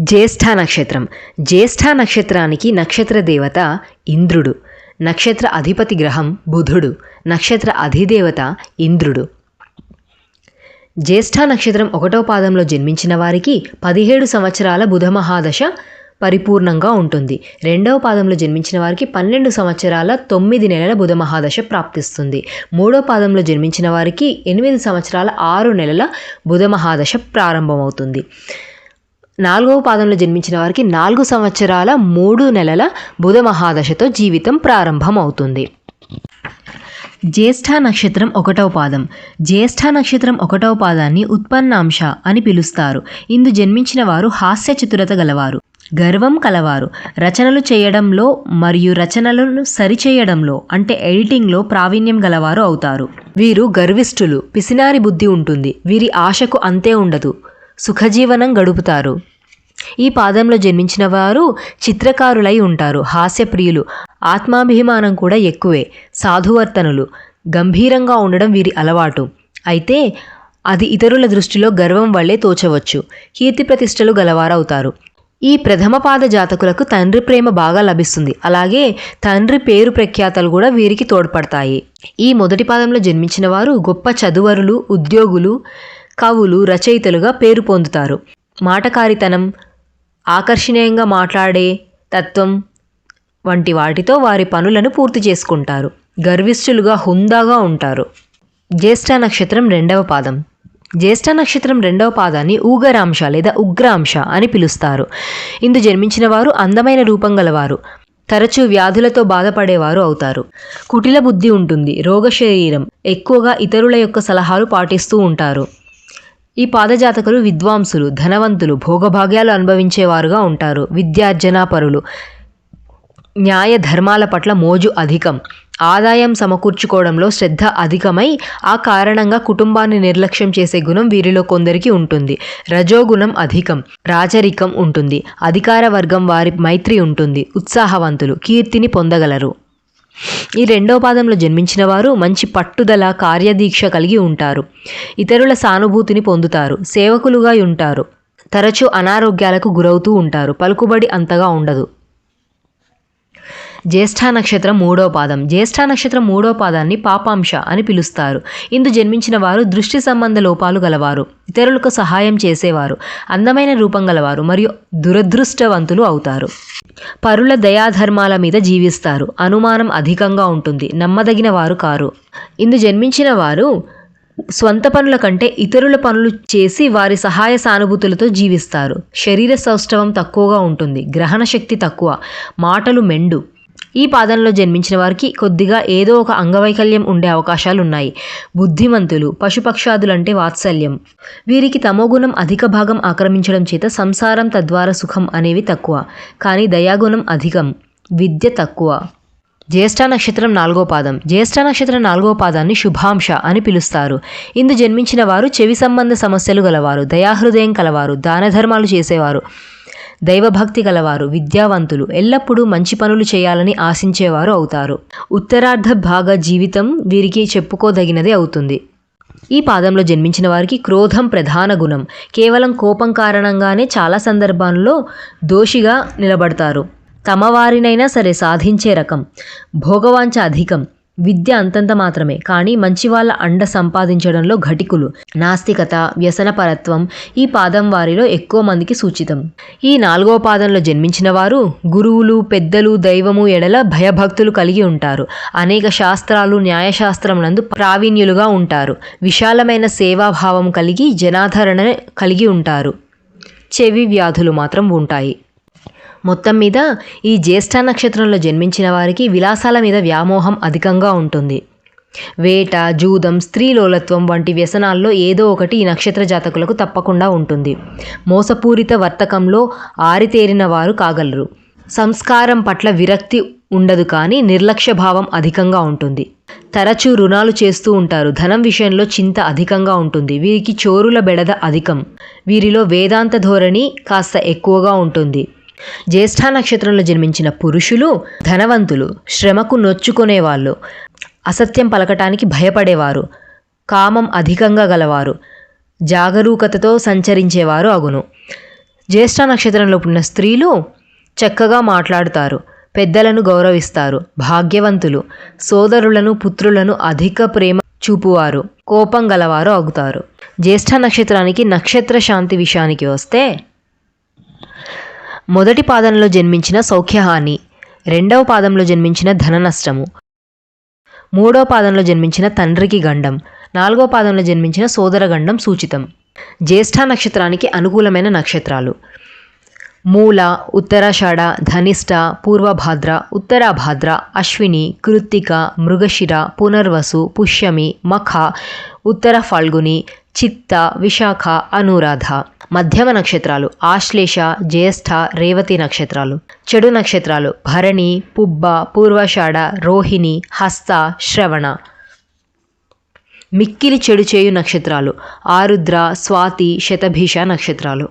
జ్యేష్ఠ నక్షత్రం. జ్యేష్ఠ నక్షత్రానికి నక్షత్ర దేవత ఇంద్రుడు. నక్షత్ర అధిపతి గ్రహం బుధుడు. నక్షత్ర అధిదేవత ఇంద్రుడు. జ్యేష్ఠ నక్షత్రం ఒకటో పాదంలో జన్మించిన వారికి పదిహేడు సంవత్సరాల బుధమహాదశ పరిపూర్ణంగా ఉంటుంది. రెండవ పాదంలో జన్మించిన వారికి పన్నెండు సంవత్సరాల తొమ్మిది నెలల బుధ మహాదశ ప్రాప్తిస్తుంది. మూడో పాదంలో జన్మించిన వారికి ఎనిమిది సంవత్సరాల ఆరు నెలల బుధ మహాదశ ప్రారంభమవుతుంది. నాలుగవ పాదంలో జన్మించిన వారికి నాలుగు సంవత్సరాల మూడు నెలల బుధ మహాదశతో జీవితం ప్రారంభమవుతుంది. జ్యేష్ఠ నక్షత్రం ఒకటవ పాదం. జ్యేష్ఠ నక్షత్రం ఒకటవ పాదాన్ని ఉత్పన్నాంశ అని పిలుస్తారు. ఇందు జన్మించిన వారు హాస్య చతురత గలవారు. గర్వం కలవారు. రచనలు చేయడంలో మరియు రచనలను సరిచేయడంలో అంటే ఎడిటింగ్లో ప్రావీణ్యం గలవారు అవుతారు. వీరు గర్విష్ఠులు. పిసినారి బుద్ధి ఉంటుంది. వీరి ఆశకు అంతే ఉండదు. సుఖజీవనం గడుపుతారు. ఈ పాదంలో జన్మించిన వారు చిత్రకారులై ఉంటారు. హాస్యప్రియులు. ఆత్మాభిమానం కూడా ఎక్కువే. సాధువర్తనులు. గంభీరంగా ఉండడం వీరి అలవాటు. అయితే అది ఇతరుల దృష్టిలో గర్వం వల్లే తోచవచ్చు. కీర్తి ప్రతిష్టలు గలవారవుతారు. ఈ ప్రథమ పాద జాతకులకు తండ్రి ప్రేమ బాగా లభిస్తుంది. అలాగే తండ్రి పేరు ప్రఖ్యాతలు కూడా వీరికి తోడ్పడతాయి. ఈ మొదటి పాదంలో జన్మించిన వారు గొప్ప చదువరులు ఉద్యోగులు కవులు రచయితలుగా పేరు పొందుతారు. మాటకారితనం ఆకర్షణీయంగా మాట్లాడే తత్వం వంటి వాటితో వారి పనులను పూర్తి చేసుకుంటారు. గర్విష్ఠులుగా హుందాగా ఉంటారు. జ్యేష్ఠ నక్షత్రం రెండవ పాదం. జ్యేష్ఠ నక్షత్రం రెండవ పాదాన్ని ఊగరాంశ లేదా ఉగ్రాంశ అని పిలుస్తారు. ఇందు జన్మించిన వారు అందమైన రూపం గలవారు. తరచూ వ్యాధులతో బాధపడేవారు అవుతారు. కుటిల బుద్ధి ఉంటుంది. రోగ శరీరం ఎక్కువగా ఇతరుల యొక్క సలహాలు పాటిస్తూ ఉంటారు. ఈ పాదజాతకులు విద్వాంసులు ధనవంతులు భోగభాగ్యాలు అనుభవించేవారుగా ఉంటారు. విద్యార్జనాపరులు. న్యాయ ధర్మాల పట్ల మోజు అధికం. ఆదాయం సమకూర్చుకోవడంలో శ్రద్ధ అధికమై ఆ కారణంగా కుటుంబాన్ని నిర్లక్ష్యం చేసే గుణం వీరిలో కొందరికి ఉంటుంది. రజోగుణం అధికం. రాజరికం ఉంటుంది. అధికార వర్గం వారి మైత్రి ఉంటుంది. ఉత్సాహవంతులు. కీర్తిని పొందగలరు. ఈ రెండో పాదంలో జన్మించిన వారు మంచి పట్టుదల కార్యదీక్ష కలిగి ఉంటారు. ఇతరుల సానుభూతిని పొందుతారు సేవకులుగా ఉంటారు తరచూ అనారోగ్యాలకు గురవుతూ ఉంటారు పలుకుబడి అంతగా ఉండదు. జ్యేష్ఠ నక్షత్రం మూడో పాదం. జ్యేష్ఠ నక్షత్రం మూడో పాదాన్ని పాపాంశ అని పిలుస్తారు. ఇందు జన్మించిన వారు దృష్టి సంబంధ లోపాలు గలవారు. ఇతరులకు సహాయం చేసేవారు. అందమైన రూపం గలవారు మరియు దురదృష్టవంతులు అవుతారు. పరుల దయాధర్మాల మీద జీవిస్తారు. అనుమానం అధికంగా ఉంటుంది. నమ్మదగిన వారు కారు. ఇందు జన్మించిన వారు స్వంత పనుల కంటే ఇతరుల పనులు చేసి వారి సహాయ సానుభూతులతో జీవిస్తారు. శరీర సౌష్ఠవం తక్కువగా ఉంటుంది. గ్రహణ శక్తి తక్కువ. మాటలు మెండు. ఈ పాదంలో జన్మించిన వారికి కొద్దిగా ఏదో ఒక అంగవైకల్యం ఉండే అవకాశాలు ఉన్నాయి బుద్ధిమంతులు పశుపక్షాదులంటే వాత్సల్యం. వీరికి తమోగుణం అధిక భాగం ఆక్రమించడం చేత సంసారం తద్వారా సుఖం అనేవి తక్కువ. కానీ దయాగుణం అధికం. విద్య తక్కువ. జ్యేష్ఠ నక్షత్రం నాలుగో పాదం. జ్యేష్ఠ నక్షత్రం నాలుగో పాదాన్ని శుభాంశ అని పిలుస్తారు. ఇందు జన్మించిన వారు చెవి సంబంధ సమస్యలు గలవారు దయాహృదయం కలవారు దాన ధర్మాలు చేసేవారు. దైవభక్తి గలవారు విద్యావంతులు ఎల్లప్పుడూ మంచి పనులు చేయాలని ఆశించేవారు అవుతారు. ఉత్తరార్ధ భాగ జీవితం వీరికి చెప్పుకోదగినదే అవుతుంది. ఈ పాదంలో జన్మించిన వారికి క్రోధం ప్రధాన గుణం. కేవలం కోపం కారణంగానే చాలా సందర్భాల్లో దోషిగా నిలబడతారు. తమ వారినైనా సరే సాధించే రకం. భోగవాంఛ అధికం. విద్య అంతంత మాత్రమే కానీ మంచి వాళ్ళ అండ సంపాదించడంలో ఘటికులు. నాస్తికత వ్యసనపరత్వం ఈ పాదం వారిలో ఎక్కువ మందికి సూచితం. ఈ నాలుగో పాదంలో జన్మించిన వారు గురువులు పెద్దలు దైవము ఎడల భయభక్తులు కలిగి ఉంటారు. అనేక శాస్త్రాలు న్యాయశాస్త్రములందు ప్రావీణ్యులుగా ఉంటారు. విశాలమైన సేవాభావం కలిగి జనాధరణ కలిగి ఉంటారు. చెవి వ్యాధులు మాత్రం ఉంటాయి. మొత్తం మీద ఈ జ్యేష్ఠ నక్షత్రంలో జన్మించిన వారికి విలాసాల మీద వ్యామోహం అధికంగా ఉంటుంది. వేట జూదం స్త్రీలోలత్వం వంటి వ్యసనాల్లో ఏదో ఒకటి ఈ నక్షత్ర జాతకులకు తప్పకుండా ఉంటుంది. మోసపూరిత వర్తకంలో ఆరితేరిన వారు కాగలరు. సంస్కారం పట్ల విరక్తి ఉండదు కానీ నిర్లక్ష్య భావం అధికంగా ఉంటుంది. తరచూ రుణాలు చేస్తూ ఉంటారు. ధనం విషయంలో చింత అధికంగా ఉంటుంది. వీరికి చోరుల బెడద అధికం. వీరిలో వేదాంత ధోరణి కాస్త ఎక్కువగా ఉంటుంది. జ్యేష్ఠ నక్షత్రంలో జన్మించిన పురుషులు ధనవంతులు శ్రమకు నొచ్చుకునేవాళ్ళు అసత్యం పలకటానికి భయపడేవారు కామం అధికంగా గలవారు జాగరూకతతో సంచరించేవారు అగును. జ్యేష్ఠ నక్షత్రంలో పుట్టిన స్త్రీలు చక్కగా మాట్లాడుతారు పెద్దలను గౌరవిస్తారు భాగ్యవంతులు సోదరులను పుత్రులను అధిక ప్రేమ చూపువారు కోపం గలవారు అగుతారు. జ్యేష్ఠ నక్షత్రానికి నక్షత్ర శాంతి విషయానికి వస్తే మొదటి పాదంలో జన్మించిన సౌఖ్యహాని రెండవ పాదంలో జన్మించిన ధన నష్టము మూడో పాదంలో జన్మించిన తండ్రికి గండం నాలుగో పాదంలో జన్మించిన సోదర గండం సూచితం. జ్యేష్ఠ నక్షత్రానికి అనుకూలమైన నక్షత్రాలు. మూల ఉత్తరాషాఢ ధనిష్ట పూర్వభాద్ర ఉత్తరాభాద్ర అశ్విని కృత్తిక మృగశిర పునర్వసు పుష్యమి మఖ ఉత్తర ఫాల్గుని చిత్త విశాఖ అనురాధ. మధ్యమ నక్షత్రాలు ఆశ్లేష జ్యేష్ఠ రేవతి నక్షత్రాలు. చెడు నక్షత్రాలు భరణి పుబ్బ పూర్వషాఢ రోహిణి హస్త శ్రవణ. మిక్కిలి చెడు చేయు నక్షత్రాలు ఆరుద్ర స్వాతి శతభీష నక్షత్రాలు.